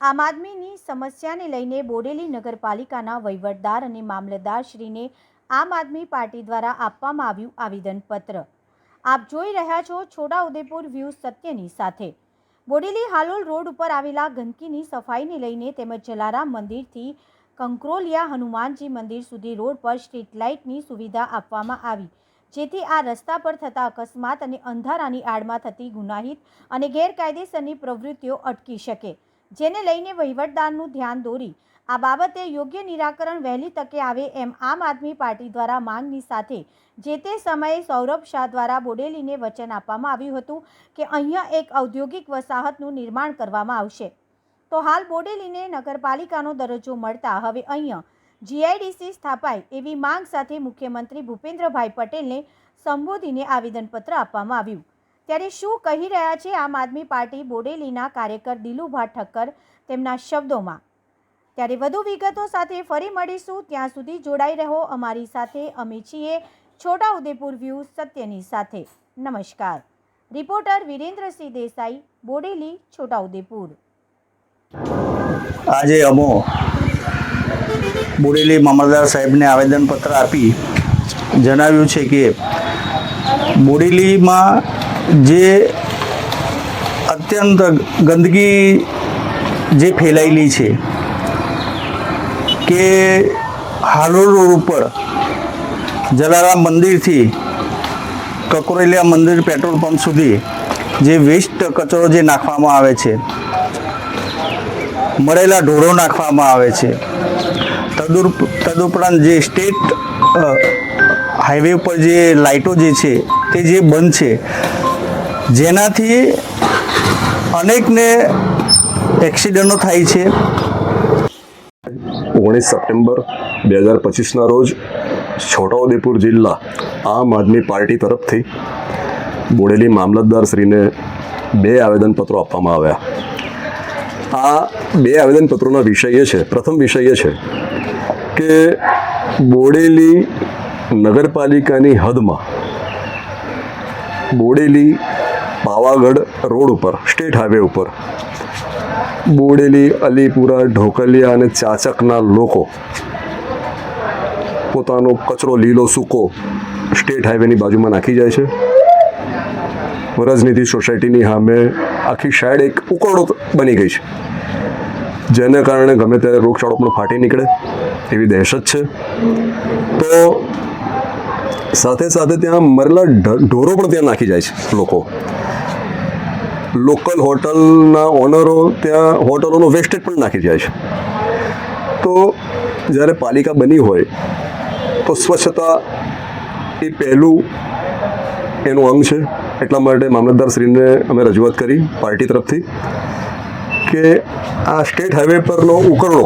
આમ આદમીની સમસ્યાને લઈને બોડેલી નગરપાલિકાના વહીવટદાર અને મામલતદારશ્રીને આમ આદમી પાર્ટી દ્વારા આપવામાં આવ્યું આવેદનપત્ર. આપ જોઈ રહ્યા છો છોટાઉદેપુર વ્યૂ સત્યની સાથે. બોડેલી હાલોલ રોડ ઉપર આવેલા ગંદકીની સફાઈને લઈને તેમજ જલારામ મંદિરથી કંકરોલિયા હનુમાનજી મંદિર સુધી રોડ પર સ્ટ્રીટ લાઇટની સુવિધા આપવામાં આવી, જેથી આ રસ્તા પર થતા અકસ્માત અને અંધારાની આડમાં થતી ગુનાહિત અને ગેરકાયદેસરની પ્રવૃત્તિઓ અટકી શકે, જેને લઈને વહીવટદારનું ધ્યાન દોરી આ બાબતે યોગ્ય નિરાકરણ વહેલી તકે આવે એમ આમ આદમી પાર્ટી દ્વારા માંગની સાથે જે તે સમયે સૌરભ શાહ દ્વારા બોડેલીને વચન આપવામાં આવ્યું હતું કે અહીંયા એક ઔદ્યોગિક વસાહતનું નિર્માણ કરવામાં આવશે. તો હાલ બોડેલીને નગરપાલિકાનો દરજ્જો મળતા હવે અહીંયા જીઆઈડીસી સ્થાપાય એવી માંગ સાથે મુખ્યમંત્રી ભૂપેન્દ્રભાઈ પટેલને સંબોધીને આવેદનપત્ર આપવામાં આવ્યું. ત્યારે શું કહી રહ્યા છે આમ આદમી પાર્ટી બોડેલીના કાર્યકર દિલુભા ઠક્કર તેમના શબ્દોમાં? ત્યારે વધુ વિગતો સાથે ફરી મળીશું. ત્યાં સુધી જોડાઈ રહો અમારી સાથે. અમે છીએ છોટા ઉદેપુર વ્યૂ સત્યની સાથે. નમસ્કાર. રિપોર્ટર વિરેન્દ્રસિંહ દેસાઈ, બોડેલી, છોટાઉદેપુર. આજે અમો બોડેલી મામલદાર સાહેબને આવેદનપત્ર આપી જણાવ્યું છે કે બોડેલીમાં જે અત્યંત ગંદકી જે ફેલાયેલી છે કે હાલોલ રોડ ઉપર જલારામ મંદિરથી કકોરેલિયા મંદિર પેટ્રોલ પંપ સુધી જે વેસ્ટ કચરો જે નાખવામાં આવે છે, મળેલા ઢોરો નાખવામાં આવે છે, તદુર, તદુપરાંત જે સ્ટેટ હાઈવે ઉપર જે લાઇટો જે છે, તે જે બંધ છે, જેનાથી અનેકને એક્સિડન્ટો થાય છે. ઓગણીસ સપ્ટેમ્બર બે હજાર પચીસના રોજ છોટાઉદેપુર જિલ્લા આમ આદમી પાર્ટી તરફથી બોડેલી મામલતદારશ્રીને બે આવેદનપત્રો આપવામાં આવ્યા. આ બે આવેદનપત્રોના વિષય એ છે, પ્રથમ વિષય એ છે કે બોડેલી નગરપાલિકાની હદમાં બોડેલી પાવાગઢ રોડ ઉપર, સ્ટેટ હાઈવે ઉપર બોડેલી, અલીપુરા, ઢોકલિયા અને ચાચકના લોકો પોતાનો કચરો લીલો સૂકો સ્ટેટ હાઈવેની બાજુમાં નાખી જાય છે. વરજનીતિ સોસાયટીની સામે આખી સાઈડ એક ઉકરડો બની ગઈ છે. જેને કારણે ગમે ત્યારે રોગચાળો પણ ફાટી નીકળે એવી દહેશત છે. તો સાથે સાથે ત્યાં મરેલા ઢોરો પણ ત્યાં નાખી જાય છે લોકો. લોકલ હોટલના ઓનરો ત્યાં હોટલોનો વેસ્ટેજ પણ નાખી જાય છે. તો જ્યારે પાલિકા બની હોય, તો સ્વચ્છતા એ પહેલું એનું અંગ છે. એટલા માટે મામલતદારશ્રીને અમે રજૂઆત કરી પાર્ટી તરફથી કે આ સ્ટેટ હાઈવે પરનો ઉકરડો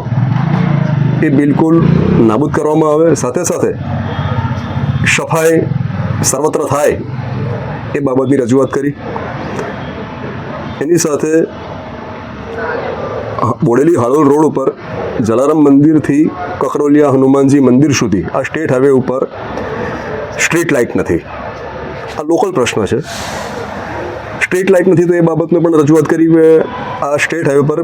એ બિલકુલ નાબૂદ કરવામાં આવે. સાથે સાથે સફાઈ સર્વત્ર થાય એ બાબતની રજૂઆત કરી. એની સાથે બોડેલી હાલોલ રોડ ઉપર જલારામ મંદિરથી કકરોલિયા હનુમાનજી મંદિર સુધી આ સ્ટેટ હાઈવે ઉપર સ્ટ્રીટ લાઇટ નથી. આ લોકલ પ્રશ્ન છે. સ્ટ્રીટ લાઇટ નથી તો એ બાબતને પણ રજૂઆત કરી કે આ સ્ટેટ હાઈવે પર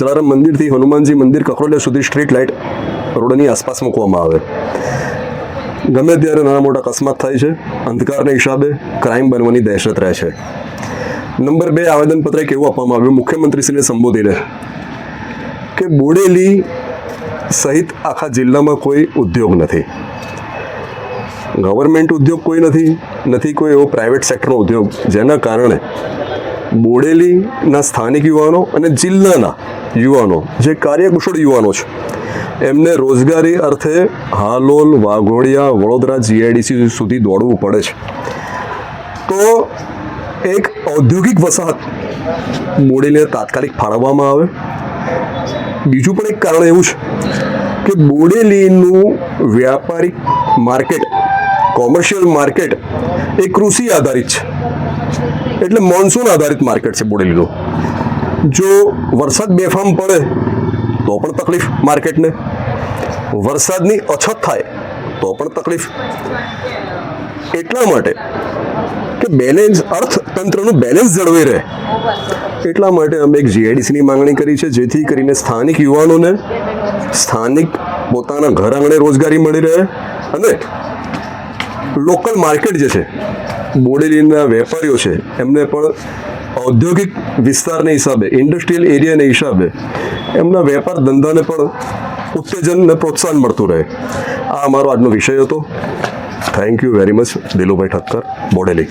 જલારામ મંદિરથી હનુમાનજી મંદિર કખરોલિયા સુધી સ્ટ્રીટ લાઇટ રોડની આસપાસ મૂકવામાં આવે. ગમે ત્યારે નાના મોટા અકસ્માત થાય છે, અંધકારને હિસાબે ક્રાઇમ બનવાની દહેશત રહે છે. નંબર બે આવેદનપત્ર એક એવું આપવામાં આવ્યું. મુખ્યમંત્રીશ્રીને સંબોધીને કે બોડેલી સહિત આખા જિલ્લામાં કોઈ ઉદ્યોગ નથી. ગવર્મેન્ટ ઉદ્યોગ કોઈ નથી નથી કોઈ એવો પ્રાઇવેટ સેક્ટરનો ઉદ્યોગ. જેના કારણે બોડેલીના સ્થાનિક યુવાનો અને જિલ્લાના યુવાનો, જે કાર્યકુશળ યુવાનો છે, એમને રોજગારી અર્થે હાલોલ, વાઘોડિયા, વડોદરા જીઆઈડીસી સુધી દોડવું પડે છે. તો એક ઔદ્યોગિક વસાહત બોડેલીને તાત્કાલિક ફાળવવામાં આવે. બીજું પણ એક કારણ એવું છે કે બોડેલીનું વ્યાપારિક માર્કેટ, કોમર્શિયલ માર્કેટ એ કૃષિ આધારિત છે. એટલે મોન્સૂન આધારિત માર્કેટ છે બોડેલીનું જો વરસાદ બેફામ પડે, તો પણ તકલીફ માર્કેટને. વરસાદની અછત થાય, તો પણ તકલીફ. એટલા માટે કે બેલેન્સ અર્થતંત્રનું બેલેન્સ જળવાઈ રહે. એટલા માટે અમે એક જીઆઈડીસીની માંગણી કરી છે, જેથી કરીને સ્થાનિક યુવાનોને સ્થાનિક પોતાના ઘર આંગણે રોજગારી મળી રહે અને લોકલ માર્કેટ જે છે, બોડેલીના વેપારીઓ છે, એમને પણ ઔદ્યોગિક વિસ્તારને હિસાબે ઇન્ડસ્ટ્રીયલ એરિયાને હિસાબે એમના વેપાર ધંધાને પણ ઉત્તેજન અને પ્રોત્સાહન મળતું રહે. આ અમારો આજનો વિષય હતો. Thank you very much Dilubhai Thakkar Bodeli